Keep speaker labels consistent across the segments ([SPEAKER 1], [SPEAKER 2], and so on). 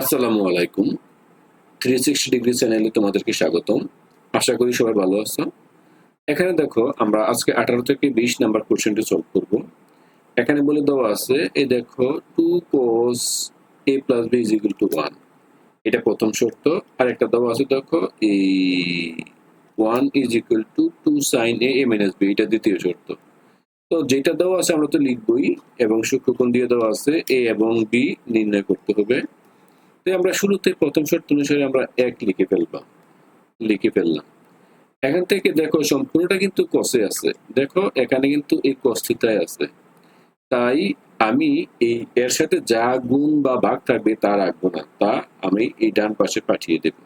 [SPEAKER 1] আসসালামু আলাইকুম। Three sixty degree চ্যানেলে তোমাদেরকে স্বাগতম। আশা করি সবাই ভালো আছো। এখানে দেখো, আমরা আজকে আঠারো থেকে বিশ নাম্বার কোশ্চেনটি সলভ করব। এখানে বলে দেওয়া আছে এই দেখো two cos A plus B is equal to one এটা প্রথম শর্ত। আর একটা দেওয়া আছে, দেখো এই one is equal to two sine A A minus B এটা দ্বিতীয় শর্ত। তো যেটা দেওয়া আছে আমরা তো লিখবই, এবং সূক্ষ্মকোণ দিয়ে দেওয়া আছে এ এবং বি নির্ণয় করতে হবে। তো আমরা শুরুতে প্রথম শর্ত অনুসারে আমরা এক লিখে ফেললাম লিখে ফেললাম। এখান থেকে দেখো, সম্পূর্ণটা কিন্তু কষে আছে। দেখো, এখানে কিন্তু এই কস্থিতায় আছে। তাই আমি এই এর সাথে যা গুণ বা ভাগ থাকবে তা রাখব না তা আমি এই ডান পাশে পাঠিয়ে দেব।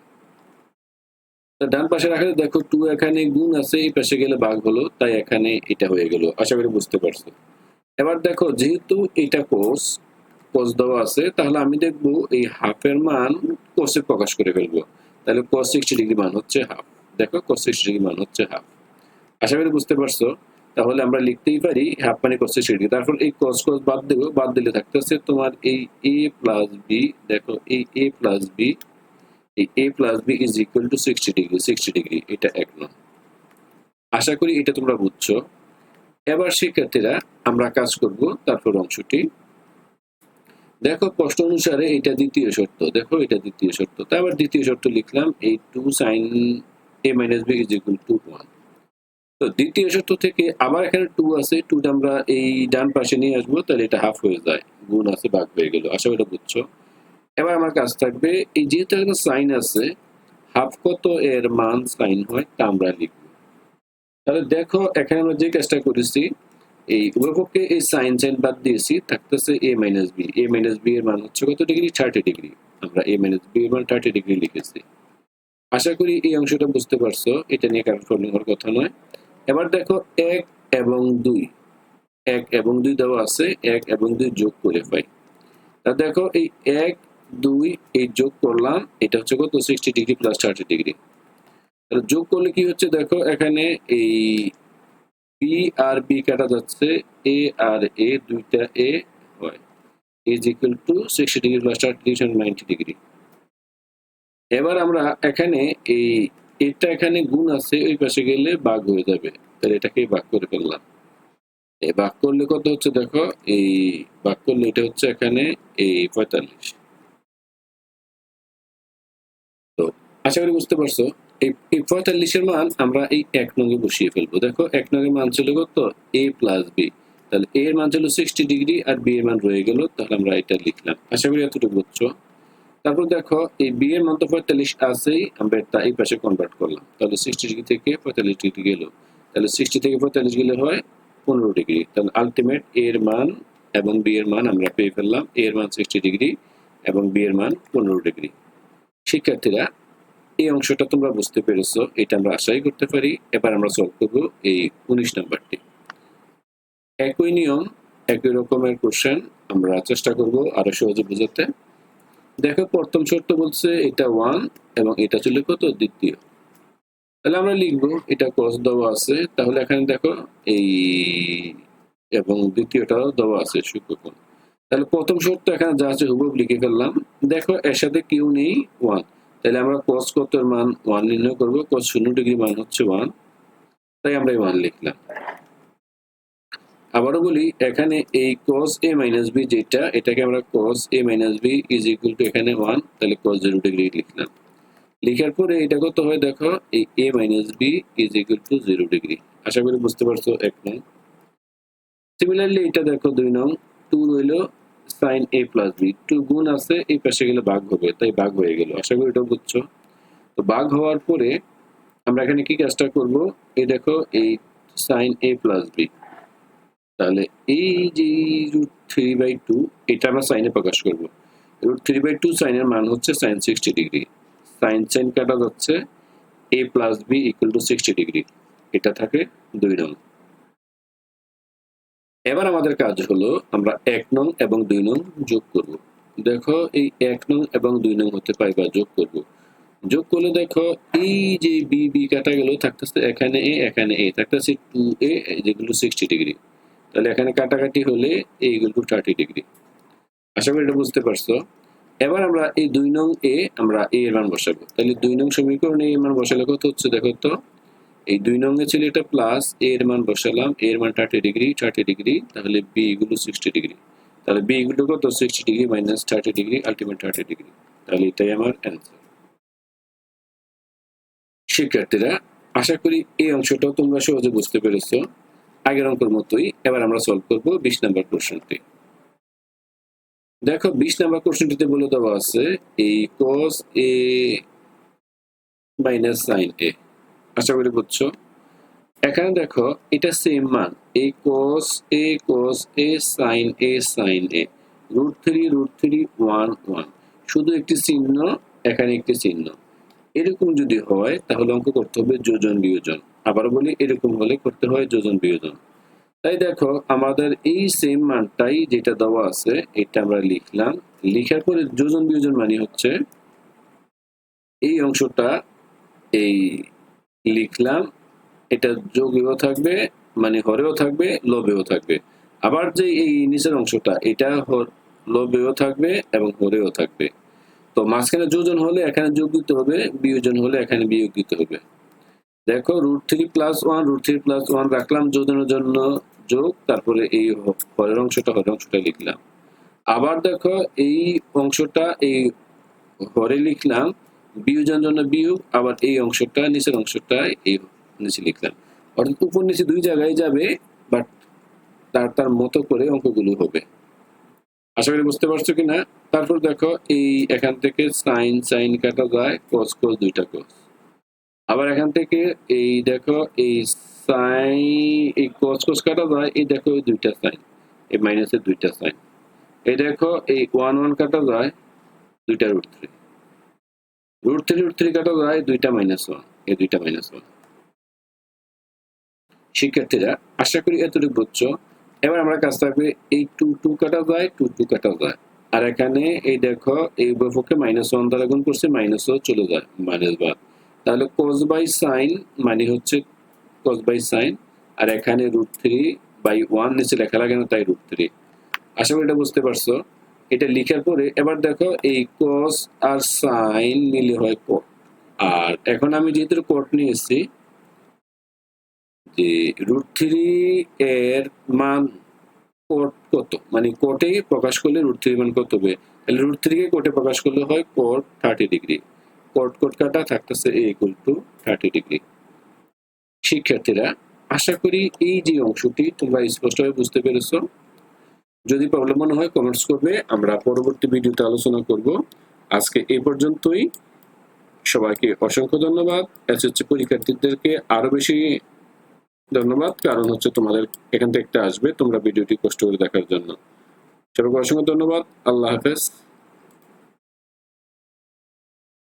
[SPEAKER 1] ডান পাশে রাখলে দেখো টু এখানে গুণ আছে, এই পাশে গেলে ভাগ হলো, তাই এখানে এটা হয়ে গেল। আশা করি বুঝতে পারছ। এবার দেখো, যেহেতু এটা কোষ কোষ দেওয়া আছে, তাহলে আমি দেখব এই হাফের মান কোষে প্রকাশ করে ফেলব। তাহলে কোস সিক্সটি ডিগ্রি মান হচ্ছে হাফ দেখো কোস সিক্সটি ডিগ্রি মান হচ্ছে হাফ আশা করি বুঝতে পারছ? তাহলে আমরা লিখতেই পারি হাফ মানে কোস সিক্সটি ডিগ্রি তারপর এই কোস কোস বাদ দেবো, বাদ দিলে থাকতেছে তোমার এই এ প্লাস বি দেখো এই এ প্লাস বি এই A plus B is equal to sixty degree sixty degree এটা এক নয় আশা করি এটা তোমরা বুঝছ। এবার শিক্ষার্থীরা আমরা কাজ করব তারপর অংশটি। দেখো প্রশ্ন অনুসারে এটা দ্বিতীয় শর্ত, দেখো এটা দ্বিতীয় শর্ত। তো আবার দ্বিতীয় শর্ত লিখলাম, এই two sine A minus B is equal to one তো দ্বিতীয় শর্ত থেকে আবার এখানে টু আছে টুটা আমরা এই ডান পাশে নিয়ে আসব, তাহলে এটা হাফ হয়ে যায়, গুণ আছে, ভাগ হয়ে গেল। আশা করি বুঝছ। এবার আমার কাজ থাকবে, এই যেহেতু একটা সাইন আছে হাফ কত এর মান সাইন হয়, তা আমরা লিখব। তাহলে দেখো, এখানে আমরা যে কাজটা করেছি এই উভয়পক্ষে এই সাইন সাইন বাদ দিয়েছি, থাকতেছে A minus B A minus B এর মান হচ্ছে কত ডিগ্রি থার্টি ডিগ্রি আমরা এ মাইনাস বি এর মান থার্টি ডিগ্রি লিখেছি। আশা করি এই অংশটা বুঝতে পারছ, এটা নিয়ে কারণ হওয়ার কথা নয়। এবার দেখো এক এবং দুই। এক এবং দুই দেওয়া আছে, এক এবং দুই যোগ করে পাই তা দেখো এই এক, দুই, এই যোগ করলাম, এটা হচ্ছে কত? Sixty degree plus thirty degree যোগ করলে কি হচ্ছে? দেখো এখানে এই বি আর বি কাটা যাচ্ছে এ আর এ দুইটা এ হয়। Is equal to sixty degree plus ninety degree এবার আমরা এখানে এই এটা এখানে গুণ আছে, ওই পাশে গেলে ভাগ হয়ে যাবে। তাহলে এটাকে ভাগ করে ফেললাম। এই ভাগ করলে কত হচ্ছে দেখো, এই ভাগ করলে এটা হচ্ছে এখানে এই পঁয়তাল্লিশ। তো, আশা করি বুঝতে পারছ? এই পঁয়তাল্লিশের মান আমরা এই এক নঙ্গে বসিয়ে ফেলব। দেখো, এক নঙ্গের মান ছিল কত? এ প্লাস বি তাহলে এ এর মান ছিল সিক্সটি ডিগ্রি আর বি এর মান রয়ে গেল, তাহলে আমরা এটা লিখলাম। আশা করি এতটুকু বুঝছ? তারপর দেখো, এই বি এর মান তো পঁয়তাল্লিশ আছেই, আমরা এটা এই পাশে কনভার্ট করলাম। তাহলে সিক্সটি ডিগ্রি থেকে পঁয়তাল্লিশ ডিগ্রি গেল। তাহলে সিক্সটি থেকে পঁয়তাল্লিশ গেলে হয় পনেরো ডিগ্রি তাহলে আলটিমেট এর মান এবং বি এর মান আমরা পেয়ে ফেললাম। এ এর মান সিক্সটি ডিগ্রি এবং বি এর মান পনেরো ডিগ্রি শিক্ষার্থীরা এই অংশটা তোমরা বুঝতে পেরেছ, এটা আমরা আশাই করতে পারি। এবার আমরা সলভ করব এই উনিশ নাম্বারটি। একই নিয়ম, একই রকমের কোশ্চেন আমরা চেষ্টা করব আরও সহজে বোঝাতে। দেখো, প্রথম শর্ত বলছে এটা ওয়ান এবং এটা ছিল কত? দ্বিতীয়। তাহলে আমরা লিখব, এটা কস দেওয়া আছে। তাহলে এখানে দেখো, এই এবং দ্বিতীয়টাও দেওয়া আছে সূক্ষ্মকোণ। তাহলে প্রথম শর্ত এখানে যা আছে হুবহু লিখে ফেললাম। দেখো, এর সাথে কেউ নেই ওয়ান তাহলে আমরা cos কত মান ওয়ান নির্ণয় করব। cos শূন্য ডিগ্রি মান হচ্ছে ওয়ান তাই আমরা ওয়ান লিখলাম। আবারও বলি, এখানে এই cos a মাইনাস বি যেটা, এটাকে আমরা cos a minus B is equal to এখানে ওয়ান তাহলে cos জিরো ডিগ্রি লিখলাম। লিখার পরে এটা কত হয় দেখো, এই a minus B is equal to zero degree আশা করি বুঝতে পারছ, এক নং। সিমিলারলি এটা দেখো দুই নং টু রইল sine A plus B two গুণ আছে, এই পাশে গেলে ভাগ হবে, তাই ভাগ হয়ে গেল। আশা করি এটা বুঝছ। তো ভাগ হওয়ার পরে আমরা এখানে কি কাজটা করব? এই দেখো, এই সাইন এ প্লাস বি তাহলে এই যে রুট থ্রি বাই টু এটা আমরা সাইনে প্রকাশ করব। রুট থ্রি বাই টু সাইনের মান হচ্ছে sine sixty degree sine sine কাটা যাচ্ছে A plus B equal to sixty degree এটা থাকে দুই নং। এবার আমাদের কাজ হলো আমরা এক নং এবং দুই নং যোগ করব। দেখো এই এক নং এবং দুই নং হতে পাই বা যোগ করব। যোগ করলে দেখো এই যে বি বি কাটা গেল, থাকতেছে এখানে এ এখানে এ থাকতেছে টু এ যেগুলো সিক্সটি ডিগ্রি তাহলে এখানে কাটাকাটি হলে এইগুলো থার্টি ডিগ্রি আশা করি এটা বুঝতে পারছ। এবার আমরা এই দুই নং এ আমরা এ এর মান বসাবো। তাহলে দুই নং সমীকরণে এর মান বসালে কত হচ্ছে দেখো তো? এই দুই নং এ ছিল এটা প্লাস এ এর মান বসালাম এ এর মান থার্টি ডিগ্রি থার্টি ডিগ্রি তাহলে বি গুলো সিক্সটি ডিগ্রি তাহলে বি গুলো কত? Sixty degree minus thirty degree ultimate thirty degree তাহলে এটাই আমার অ্যান্সার শিক্ষার্থীরা, আশা করি এই অংশটাও তোমরা সহজে বুঝতে পেরেছ। আগের অঙ্কের মতোই এবার আমরা সলভ করব বিশ নাম্বার কোশ্চেনটি দেখো, বিশ নাম্বার কোশ্চেনটিতে বলে দেওয়া আছে, এই cos A minus sine A আশা করি বুঝছ। এখানে দেখো, এটা সেম মান। এই cos A cos A sine A sine A root three root three one one শুধু একটি চিহ্ন, এখানে একটি চিহ্ন। এরকম যদি হয়, তাহলে অঙ্ক করতে হবে যোজন, বিয়োজন। আবার বলি, এরকম হলে করতে হয় যোজন, বিয়োজন। তাই দেখো, আমাদের এই সেম মানটাই যেটা দেওয়া আছে, এটা আমরা লিখলাম। লিখার পরে যোজন, বিয়োজন মানে হচ্ছে, এই অংশটা এই লিখলাম, এটা যোগেও থাকবে মানে হরেও থাকবে, লোভেও থাকবে। আবার যে এই নিচের অংশটা, এটা লবেও থাকবে এবং হরেও থাকবে। তো মাঝখানে যোজন হলে এখানে যোগ দিতে হবে, বিয়োজন হলে এখানে বিয়োগ দিতে হবে। দেখো root three plus one root three plus one রাখলাম যোজনের জন্য যোগ, তারপরে এই হরের অংশটা হরের অংশটা লিখলাম। আবার দেখো, এই অংশটা, এই হরে লিখলাম বিয়োজন জন্য বিয়োগ, আবার এই অংশটা, নিচের অংশটা এই নিচে লিখলাম। অর্থাৎ উপর নিচে দুই জায়গায় যাবে বাট তার তার মতো করে অঙ্কগুলো হবে। আশা করি বুঝতে পারছ কিনা? তারপর দেখো, এই এখান থেকে সাইন সাইন কাটা যায় কস কস দুইটা কস আবার এখান থেকে এই দেখো, এই সাইন, এই কস কস কাটা যায়, এই দেখো, এই দুইটা সাইন, এই মাইনাসের দুইটা সাইন। এই দেখো, এই ওয়ান ওয়ান কাটা যায় দুইটা root three root three root three কাটা যায়, দুইটা মাইনাস ওয়ান এই দুইটা মাইনাস ওয়ান শিক্ষার্থীরা, আশা করি এতটুকু বুঝছ। এবার আমরা কাজ থাকবে, এই টু টু কাটা যায় টু টু কাটা যায়। আর এখানে এই দেখো, এই উভয়পক্ষে মাইনাস ওয়ান দ্বারা গুণ করছে মাইনাসও চলে যায় মাইনাস বার। তাহলে কোস বাই সাইন মানে হচ্ছে কোস বাই সাইন আর এখানে রুট থ্রি বাই ওয়ান নিচে লেখা লাগে না, তাই রুট থ্রি আশা করি এটা বুঝতে পারছ। এটা লিখার পরে, এবার দেখো এই কোস আর সাইন মিলে হয় কোট আর এখন আমি যেহেতু কোট নিয়ে এসেছি, যে রুট থ্রি এর মান কোট কত? মানে কোটে প্রকাশ করলে রুট থ্রি মান কত হবে? তাহলে রুট থ্রি কে কোটে প্রকাশ করলে হয় cot thirty degree cot cot কাটা থাকতেছে A equal to thirty degree শিক্ষার্থীরা, আশা করি এই যে অংশটি তোমরা স্পষ্টভাবে বুঝতে পেরেছ। যদি প্রবলেম মনে হয় কমেন্টস করবে। আমরা পরবর্তী ভিডিওতে আলোচনা করব। আজকে এ পর্যন্তই। সবাইকে অসংখ্য ধন্যবাদ। এসএসসি পরীক্ষার্থীদেরকে আরও বেশি ধন্যবাদ। কারণ হচ্ছে তোমাদের এখান থেকে একটা আসবে তোমরা ভিডিওটি কষ্ট করে দেখার জন্য। সবাইকে অসংখ্য ধন্যবাদ। আল্লাহ হাফেজ।